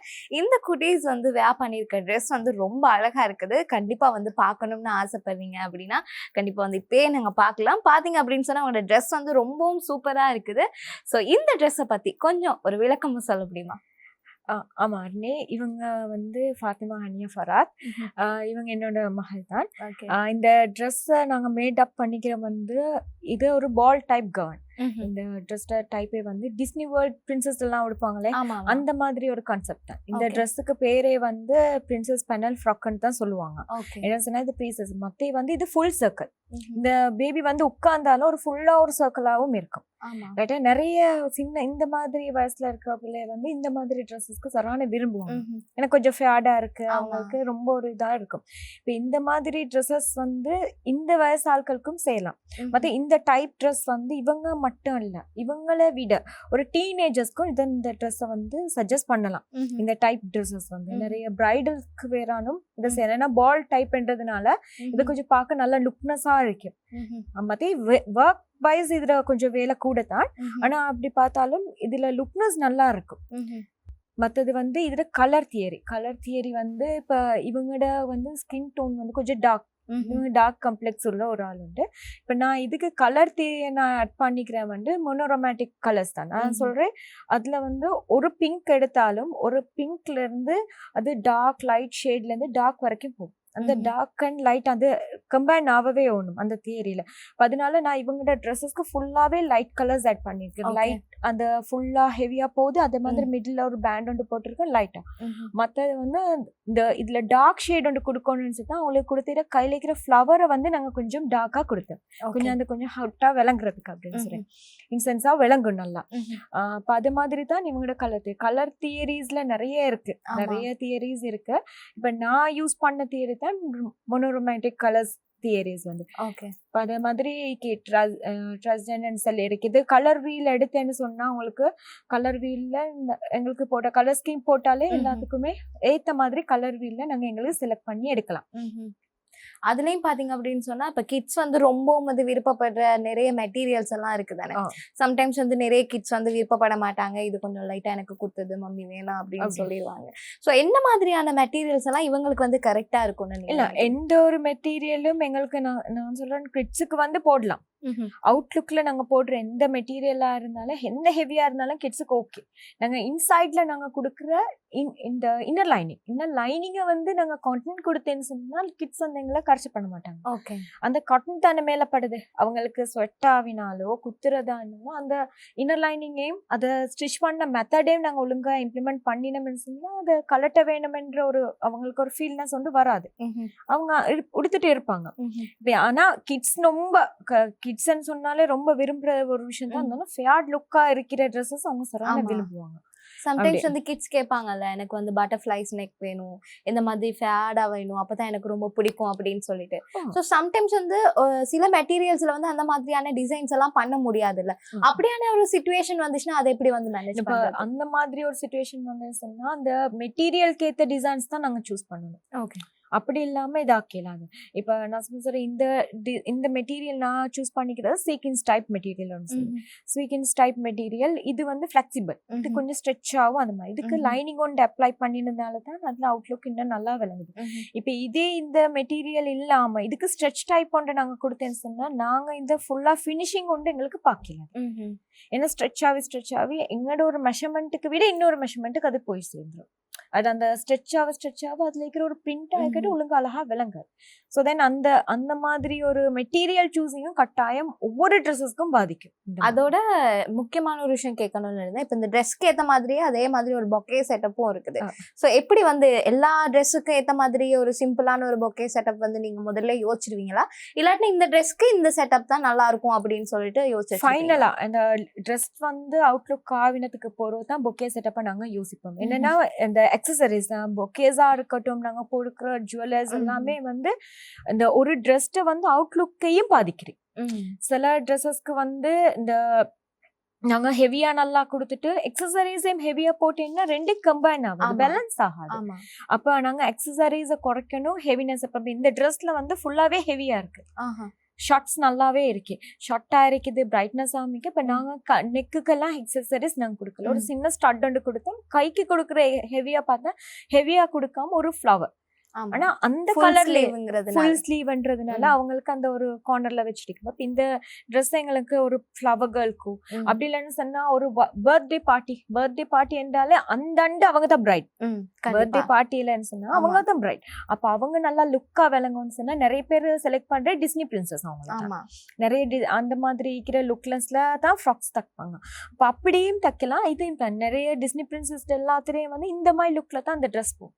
இந்த குட்டீஸ் வந்து வேர் பண்ணியிருக்க ட்ரெஸ் வந்து ரொம்ப அழகா இருக்குது. கண்டிப்பாக வந்து பார்க்கணும்னு ஆசைப்படுறீங்க அப்படின்னா கண்டிப்பாக வந்து இப்பயே நாங்கள் பார்க்கலாம். பார்த்தீங்க அப்படின்னு சொன்னால் அவங்களோட ட்ரெஸ் வந்து ரொம்பவும் சூப்பராக இருக்குது. ஸோ இந்த ட்ரெஸ்ஸை பற்றி கொஞ்சம் ஒரு விளக்கம் சொல்ல முடியுமா? ஆமா. அருணே இவங்க வந்து ஃபாத்திமா ஹனியா ஃபராத். இவங்க என்னோட மகள் தான். இந்த ட்ரெஸ்ஸை நாங்கள் மேட் அப் பண்ணிக்கிற வந்து இது ஒரு பால் டைப் கவன் இந்த ட்ரெஸ் டைப்பே வந்து டிஸ்னி வேர்ல்ட் பிரின்சஸ் எல்லாம் உடுப்பாங்களே அந்த மாதிரி ஒரு கான்செப்ட் தான். இந்த. ட்ரெஸ்ஸுக்கு பேரே வந்து பிரின்சஸ் பெனல் ஃப்ராக்னு தான் சொல்லுவாங்க. என்ன சொன்னா இது ப்ரீசஸ் மத்த வந்து இது ஃபுல் சர்க்கிள் இந்த பேபி வந்து உட்கார்ந்தாலும் ஒரு ஃபுல்லா ஒரு சர்க்கிளாவும் இருக்கும். ரைட்டா நிறைய சின்ன இந்த மாதிரி வயசுல இருக்க பிள்ளை வந்து இந்த மாதிரி ட்ரெஸ்ஸஸ்க்கு சரியான விரும்புவாங்க. எனக்கு கொஞ்சம் ஃபேடா இருக்கு. அவங்களுக்கு ரொம்ப ஒரு இதா இருக்கும். இப்போ இந்த மாதிரி ட்ரெஸ்ஸஸ் வந்து இந்த வயசு ஆட்களுக்கும் செய்யலாம். மற்ற இந்த டைப் ட்ரெஸ் வந்து இவங்க மட்டும் இல்ல இவங்கள விட ஒரு டீனேஜர்ஸ்க்கும் இதை இந்த ட்ரெஸ்ஸை வந்து சஜஸ்ட் பண்ணலாம். இந்த டைப் ட்ரெஸ்ஸஸ் வந்து. நிறைய பிரைடல்ஸ்க்கு வேறானும் இதை ஏன்னா பால் டைப்ன்றதுனால இது. கொஞ்சம் பார்க்க நல்ல லுக்னஸா இருக்கும். மற்ற ஒர்க் வைஸ் இதுல கொஞ்சம் வேலை கூட தான் ம்ஹும். ஆனா அப்படி பார்த்தாலும் இதுல லுக்னஸ் நல்லா இருக்கும். மற்றது வந்து இதுல கலர் தியரி கலர் தியரி வந்து இப்ப இவங்களோட வந்து ஸ்கின் டோன் வந்து கொஞ்சம் டார்க். டார்க் கம்ப்ளெக்ஸ் உள்ள ஒரு ஆள் உண்டு. இப்போ நான் இதுக்கு கலர் தியரியை நான் ஆட் பண்ணிக்கிறேன் வந்து மொனோரோமேட்டிக் கலர்ஸ் தான். நான். சொல்றேன் அதுல வந்து ஒரு பிங்க் எடுத்தாலும் ஒரு பிங்க்ல இருந்து அது டார்க் லைட் ஷேட்ல இருந்து டார்க் வரைக்கும் போகும். அந்த. டார்க் அண்ட் லைட் அது கம்பைன் ஆகவே ஒண்ணும் அந்த தியரியில அதனால நான் இவங்களோட ட்ரெஸ்ஸஸ்க்கு ஃபுல்லாவே லைட் கலர்ஸ் ஆட் பண்ணிருக்கேன் Okay. லைட் அந்த ஃபுல்லா ஹெவியா போகுது. அதே மாதிரி மிடில் ஒரு பேண்ட் ஒன்று போட்டிருக்கேன் லைட்டா ம்ஹும். மற்றது வந்து இந்த இதுல டார்க் ஷேட் ஒன்று கொடுக்கணும்னு சொல்லி அவங்களுக்கு கொடுத்துட்டு கையில இருக்கிற ஃப்ளவரை வந்து நாங்க கொஞ்சம் டார்க்கா கொடுத்தோம் கொஞ்சம் அந்த கொஞ்சம் ஹவுட்டா விளங்குறதுக்கு அப்படின்னு சொல்லி. இன்சென்ஸா விளங்கும் நல்லா. அப்ப அது மாதிரி தான் இவங்களோட கலர் கலர் தியரிஸ்ல நிறைய இருக்கு. ஆமா. நிறைய தியரிஸ் இருக்கு. இப்ப நான் யூஸ் பண்ண தியரி தான் மொனோரோமேட்டிக் கலர்ஸ் தியரிஸ் வந்து. ஓகே இப்போ அதே மாதிரி செல் இருக்குது. கலர் வீல் எடுத்தேன்னு சொன்னா உங்களுக்கு கலர் வீல்ல எங்களுக்கு போட்ட கலர் ஸ்கீம் போட்டாலே. எல்லாத்துக்குமே ஏத்த மாதிரி கலர் வீல்ல நாங்க எங்களுக்கு செலக்ட் பண்ணி எடுக்கலாம். அதுலயும் பாத்தீங்க அப்படின்னு சொன்னா இப்ப கிட்ஸ் வந்து ரொம்பவும் வந்து விருப்பப்படுற நிறைய மெட்டீரியல்ஸ் எல்லாம் இருக்குதானே. சம்டைம்ஸ் வந்து நிறைய கிட்ஸ் வந்து விருப்பப்பட மாட்டாங்க இது கொஞ்சம் லைட்டா எனக்கு கொடுத்தது மம்மி வேணாம் அப்படின்னு அப்படி. சொல்லிடுவாங்க சோ என்ன மாதிரியான மெட்டீரியல்ஸ் எல்லாம் இவங்களுக்கு வந்து கரெக்டா இருக்கும்னு இல்ல? எந்த ஒரு மெட்டீரியலும் எங்களுக்கு நான் நான் சொல்றேன் கிட்ஸுக்கு வந்து போடலாம். அவுட்லுக்ல நாங்க போடுற எந்த மெட்டீரியலா இருந்தாலும் எந்த ஹெவியா இருந்தாலும் கிட்ஸுக்கு ஓகே நாங்க இன்சைட்ல நாங்க கொடுக்குற in- இந்த இன்னர் லைனிங் இன்னர் லைனிங்கை வந்து நாங்க காட்டன் கொடுத்தேன்னு சொன்னால் கிட்ஸ் வந்து எங்களை கரைச்சி பண்ண மாட்டாங்க ஓகே அந்த காட்டன் தானே மேல படுது அவங்களுக்கு ஸ்வெட் ஆவினாலோ குத்துறதானோ அந்த இன்னர் லைனிங்கையும் அதை ஸ்டிச் பண்ண மெத்தடையும் நாங்க ஒழுங்கா இம்ப்ளிமெண்ட் பண்ணினோம்னு சொன்னா அதை கலட்ட வேணுமென்ற ஒரு அவங்களுக்கு ஒரு ஃபீல்னஸ் வந்து வராது. அவங்க உடுத்துட்டு இருப்பாங்க ம்ஹும். இப்ப ஆனா கிட்ஸ் ரொம்ப கிட்ஸ்ன்னு சொன்னாலே ரொம்ப விரும்புற ஒரு விஷயம் தான். இருந்தாலும் ஃபேட் லுக்கா இருக்கிற ட்ரெஸ்ஸஸ் அவங்க ஆமா. விரும்புவாங்க சம்டைம்ஸ். வந்து கிட்ஸ் கேட்பாங்கல்ல எனக்கு வந்து பட்டர்ஃப்ளைஸ் நெக் வேணும் இந்த மாதிரி ஃபேடா வேணும் அப்பதான் எனக்கு ரொம்ப பிடிக்கும் அப்படின்னு சொல்லிட்டு. ஸோ சம்டைம்ஸ் வந்து சில மெட்டீரியல்ஸ்ல வந்து அந்த மாதிரியான டிசைன்ஸ் எல்லாம் பண்ண முடியாதுல்ல ம். அப்படியான ஒரு சுச்சுவேஷன் வந்துச்சுன்னா அதை எப்படி வந்து மேனேஜ் அந்த மாதிரி ஒரு சுச்சுவேஷன் வந்து சொன்னா அந்த மெட்டீரியலுக்கு ஏத்த டிசைன்ஸ் தான் நாங்க சூஸ் பண்ணணும் ஓகே அப்படி இல்லாம இதாக்கலாது இப்ப நான் சொல்ற இந்த இந்த மெட்டீரியல் நான் சூஸ் பண்ணிக்கிறது sequins type material sequins type material இது வந்து ஃபிளெக்சிபிள் இது கொஞ்சம் ஸ்ட்ரெச் ஆகும் அந்த மாதிரி. இதுக்கு. லைனிங் ஒன்று அப்ளை பண்ணினதுனால தான் அதுல அவுட்லுக் இன்னும் நல்லா விளங்குது. இப்போ இதே இந்த மெட்டீரியல் இல்லாம இதுக்கு ஸ்ட்ரெச் டைப் ஒன்று நாங்க கொடுத்தேன்னு சொன்னா நாங்க இந்த ஃபுல்லா ஃபினிஷிங் ஒன்று எங்களுக்கு பார்க்கல ஏன்னா ஸ்ட்ரெச் ஆகி ஸ்ட்ரெச் ஆகி எங்களோட ஒரு மெஷர்மெண்ட்டுக்கு விட இன்னொரு மெஷர்மெண்ட்டுக்கு அது போய் சேர்ந்துரும். அது அந்த ஸ்ட்ரெச் ஆக ஸ்ட்ரெச் ஆக அதுல இருக்கிற ஒரு பிரிண்ட் ஆகிட்டு. ஒழுங்கா அழகா விளங்காது. ஸோ தென் அந்த அந்த மாதிரி ஒரு மெட்டீரியல் சூஸிங்கும் கட்டாயம் ஒவ்வொரு ட்ரெஸ்ஸஸ்க்கும் பாதிக்கும். அதோட முக்கியமான ஒரு விஷயம் கேட்கணும்னு இருந்தேன் இப்போ இந்த ட்ரெஸ்க்கு ஏத்த மாதிரியே அதே மாதிரி ஒரு பொக்கே செட்டப்பும் இருக்குது. ஸோ எப்படி வந்து எல்லா ட்ரெஸ்ஸுக்கும் ஏத்த மாதிரி ஒரு சிம்பிளான ஒரு பொக்கே செட்டப் வந்து நீங்க முதல்ல யோசிச்சிருவீங்களா? இல்லாட்டி இந்த ட்ரெஸ்க்கு இந்த செட்டப் தான் நல்லா இருக்கும் அப்படின்னு சொல்லிட்டு யோசிச்சு ஃபைனலா அந்த ட்ரெஸ் வந்து அவுட்லுக் ஆவினத்துக்கு போறது தான் பொக்கே செட்டப்பை நாங்க யோசிப்போம். என்னன்னா இந்த அக்சசரிஸ் பொக்கேஸா இருக்கட்டும் நாங்க போடுக்கிற ஜுவல்லர்ஸ். எல்லாமே வந்து இந்த ஒரு ட்ரெஸ்ட்டை வந்து அவுட்லுக்கையும் பாதிக்கிறேன் சில ட்ரெஸ்ஸஸ்க்கு வந்து இந்த நாங்க ஹெவியா நல்லா கொடுத்துட்டு எக்ஸசரிஸையும் ஹெவியா போட்டீங்கன்னா ரெண்டு கம்பைன் ஆகுது. ஆமா. பேலன்ஸ் ஆகாது. அப்ப நாங்க எக்ஸசரிஸை குறைக்கணும் ஹெவினஸ் அப்ப இந்த ட்ரெஸ்ல வந்து ஃபுல்லாவே ஹெவியா இருக்கு. ஆஹா. ஷார்ட்ஸ் நல்லாவே இருக்கு. ஷார்ட்டா இருக்குது பிரைட்னஸ் ஆமிக்க இப்ப நாங்க நெக்குக்கெல்லாம் எக்ஸசரிஸ் நாங்க கொடுக்கல. ஒரு. சின்ன ஸ்டட் ஒன்று கொடுத்தோம். கைக்கு கொடுக்குற ஹெவியா பார்த்தா ஹெவியா கொடுக்காம ஒரு ஃப்ளவர் ஆனா அந்த Full கலர்ல sleeve-ங்கிறதுனால. ஃபுல் ஸ்லீவ்ன்றதுனால. அவங்களுக்கு அந்த ஒரு கார்னர்ல வச்சுட்டு அப்ப இந்த ட்ரெஸ் எங்களுக்கு ஒரு ஃப்ளவர் கேர்ள்க்கும். அப்படி இல்லைன்னு சொன்னா ஒரு பர்த்டே பார்ட்டி பர்த்டே பார்ட்டி என்றாலே அந்த அண்டு அவங்க தான் பிரைட் பர்த்டே கண்டிப்பா. பார்ட்டி இல்லைன்னு சொன்னா. அவங்க தான் பிரைட் அப்ப அவங்க நல்லா லுக்கா விளங்கும்னு சொன்னா நிறைய பேர் செலக்ட் பண்ற டிஸ்னி பிரின்சஸ் அவங்க நிறைய அந்த மாதிரி இருக்கிற லுக்லெஸ்ல தான் ஃப்ராக்ஸ் தைப்பாங்க அப்ப அப்படியும் தைக்கலாம் இதையும் நிறைய டிஸ்னி பிரின்சஸ் எல்லாத்துலயும் வந்து இந்த மாதிரி லுக்ல தான் அந்த ட்ரெஸ் போகும்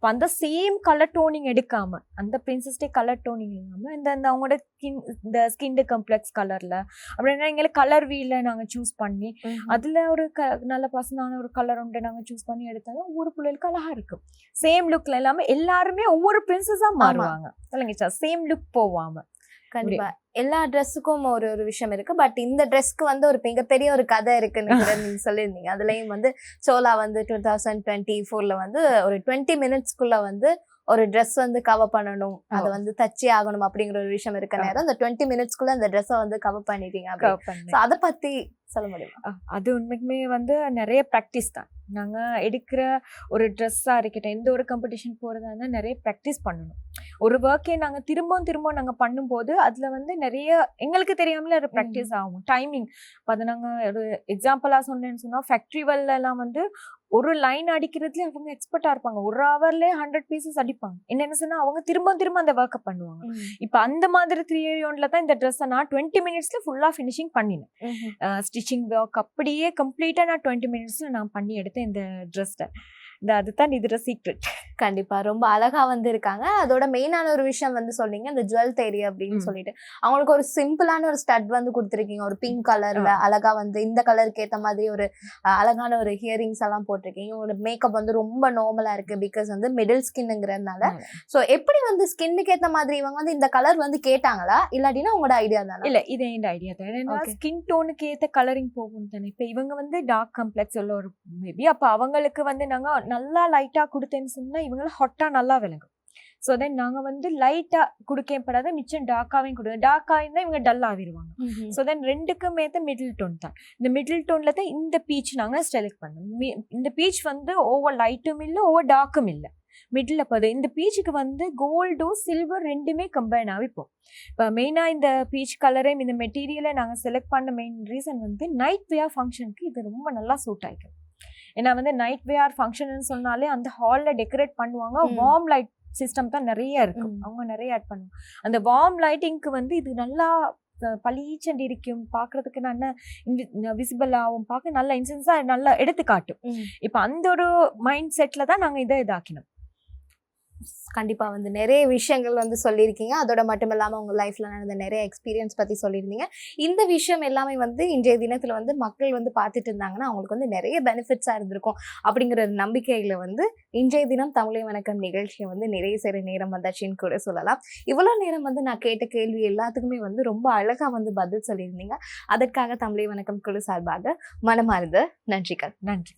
இப்போ அந்த சேம் கலர் டோனிங் எடுக்காம அந்த பிரின்சஸ்டே கலர் டோனிங் இல்லாம இந்த இந்த அவங்களோட ஸ்கின் இந்த ஸ்கின் கம்ப்ளெக்ஸ் கலர்ல அப்படின்னா எங்களுக்கு கலர் வீல நாங்க சூஸ் பண்ணி. அதுல ஒரு க நல்ல பசனான ஒரு கலர் உண்டு நாங்க சூஸ் பண்ணி எடுத்தாலும் ஒவ்வொரு பிள்ளைகளுக்கு அழகா இருக்கும். சேம் லுக்ல எல்லாமே எல்லாருமே ஒவ்வொரு பிரின்சஸா மாறுவாங்க. இல்லைங்க சேம் லுக் போவாம. கண்டிப்பா. எல்லா ட்ரெஸ்ஸுக்கும் ஒரு ஒரு விஷயம் இருக்கு. பட் இந்த ட்ரெஸ்க்கு வந்து ஒரு மிகப்பெரிய ஒரு கதை இருக்குன்னு நீங்க சொல்லியிருந்தீங்க. அதுலயும் வந்து சோலா வந்து டூ தௌசண்ட் டுவெண்ட்டி ஃபோர்ல வந்து ஒரு டுவெண்ட்டி மினிட்ஸ்க்குள்ள வந்து ஒரு ட்ரெஸ் வந்து கவர் பண்ணணும் அதை. வந்து தச்சே ஆகணும் அப்படிங்கிற ஒரு விஷயம் இருக்க. நேரம் அந்த டுவெண்ட்டி மினிட்ஸ்க்குள்ள அந்த ட்ரெஸ்ஸை வந்து கவர் பண்ணிட்டீங்க அதை பத்தி சொல்ல முடியுமா? அது உண்மைக்குமே வந்து நிறைய ப்ராக்டிஸ் தான். நாங்க எடுக்கிற ஒரு ட்ரெஸ்ஸா இருக்கட்டும் எந்த ஒரு காம்படிஷன் போறதா இருந்தா நிறைய ப்ராக்டிஸ் பண்ணணும். ஒரு ஒர்க்கே நாங்க திரும்பவும் திரும்பவும் நாங்க பண்ணும்போது அதுல வந்து நிறைய எங்களுக்கு தெரியாமலே ஒரு ப்ராக்டிஸ் ஆகும். டைமிங் அது நாங்க ஒரு எக்ஸாம்பிளா சொன்னேன்னு சொன்னா ஃபேக்ட்ரி எல்லாம் வந்து ஒரு லைன் அடிக்கிறதுல அவங்க எக்ஸ்பர்ட்டா இருப்பாங்க. ஒரு ஹவர்லயே ஹண்ட்ரட் பீசஸ் அடிப்பாங்க. என்னன்னு சொன்னா அவங்க திரும்ப திரும்ப அந்த ஒர்க்கை பண்ணுவாங்க. இப்ப அந்த மாதிரி த்ரீ ஒன்ல தான் இந்த ட்ரெஸ்ஸை நான் டுவெண்ட்டி மினிட்ஸ்ல ஃபுல்லா ஃபினிஷிங் பண்ணினேன். ஸ்டிச்சிங் ஒர்க் அப்படியே கம்ப்ளீட்டாக நான் டுவெண்ட்டி மினிட்ஸில் நான் பண்ணி எடுத்தேன் இந்த ட்ரெஸ்ஸை இந்த அதுதான் இதோட சீக்ரெட் கண்டிப்பா. ரொம்ப அழகா வந்து இருக்காங்க. அதோட மெயினான ஒரு விஷயம் வந்து சொன்னீங்க இந்த ஜுவல் தேரி அப்படின்னு. சொல்லிட்டு. அவங்களுக்கு ஒரு சிம்பிளான ஒரு ஸ்டட் வந்து கொடுத்துருக்கீங்க. ஒரு பிங்க் கலர்ல அழகா வந்து இந்த கலருக்கு ஏத்த மாதிரி ஒரு அழகான ஒரு ஹியரிங்ஸ் எல்லாம் போட்டிருக்கீங்க. உங்களோட மேக்கப் வந்து ரொம்ப நார்மலா இருக்கு பிகாஸ் வந்து மிடில் ஸ்கின்ங்கிறதுனால சோ எப்படி வந்து ஸ்கின்னுக்கு ஏத்த மாதிரி இவங்க வந்து இந்த கலர் வந்து கேட்டாங்களா? இல்லாட்டினா உங்களோட ஐடியா தானே? இல்ல இது என் ஐடியா தான். ஏன்னா. ஸ்கின் டோனுக்கு ஏத்த கலரிங் போகும் தானே. இப்ப இவங்க வந்து டார்க் கம்ப்ளெக்ஸ் உள்ள ஒரு மேபி அப்ப அவங்களுக்கு வந்து நாங்க நல்லா லைட்டா கொடுத்தேன்னு சொன்னா இவங்க ஹாட்டா நல்லா விளங்கும். ஸோ தென் நாங்க வந்து லைட்டா கொடுக்கப்படாத மிச்சம் டார்க்காவையும் கொடுங்க. டார்க் ஆயிருந்தா இவங்க டல் ஆகிருவாங்க. ஸோ தென் ரெண்டுக்கும் ஏற்ற மிடில் டோன் தான். இந்த மிடில் டோன்ல தான் இந்த பீச் நாங்கள் செலக்ட் பண்ணோம். இந்த பீச் வந்து ஓவர் லைட்டும் இல்லை ஓவர் டார்க்கும் இல்லை. மிடில் போகுது. இந்த பீச்சுக்கு வந்து கோல்டும் சில்வர் ரெண்டுமே கம்பைன் ஆகி இப்போ மெயினாக இந்த பீச் கலரையும் இந்த மெட்டீரியலை நாங்கள் செலக்ட் பண்ண மெயின் ரீசன் வந்து நைட் வேர் ஃபங்க்ஷனுக்கு இது ரொம்ப நல்லா சூட் ஆகிக்கும் ஏன்னா வந்து நைட் வேர் ஃபங்க்ஷன் சொன்னாலே அந்த ஹாலில் டெக்கரேட் பண்ணுவாங்க. வார்ம் லைட் சிஸ்டம் தான் நிறைய இருக்கும். அவங்க நிறைய ஆட் பண்ணுவாங்க. அந்த வார்ம் லைட்டிங்க்கு வந்து இது நல்லா பளீச்சண்டு இருக்கும். பார்க்கறதுக்கு நல்ல விசிபிள் ஆகும் பார்க்க நல்ல இன்சென்ஸாக நல்லா எடுத்து காட்டும். இப்போ அந்த ஒரு மைண்ட் செட்ல தான் நாங்கள் இதை இதாக்கினோம். கண்டிப்பாக வந்து நிறைய விஷயங்கள் வந்து சொல்லியிருக்கீங்க. அதோட மட்டும் இல்லாமல் உங்கள் லைஃப்பில் நடந்த நிறைய எக்ஸ்பீரியன்ஸ் பற்றி சொல்லியிருந்தீங்க. இந்த விஷயம் எல்லாமே வந்து இன்றைய தினத்தில் வந்து மக்கள் வந்து பார்த்துட்டு இருந்தாங்கன்னா அவங்களுக்கு வந்து நிறைய பெனிஃபிட்ஸாக இருந்திருக்கும். அப்படிங்கிற நம்பிக்கையில் வந்து இன்றைய தினம் தமிழை வணக்கம் நிகழ்ச்சியை வந்து நிறைய சேர நேரம் வந்தாச்சுன்னு கூட சொல்லலாம். இவ்வளோ நேரம் வந்து நான் கேட்ட கேள்வி எல்லாத்துக்குமே வந்து ரொம்ப அழகாக வந்து பதில் சொல்லியிருந்தீங்க. அதற்காக தமிழை வணக்கம் குழு சார்பாக மனமார்ந்த நன்றிகள். நன்றி.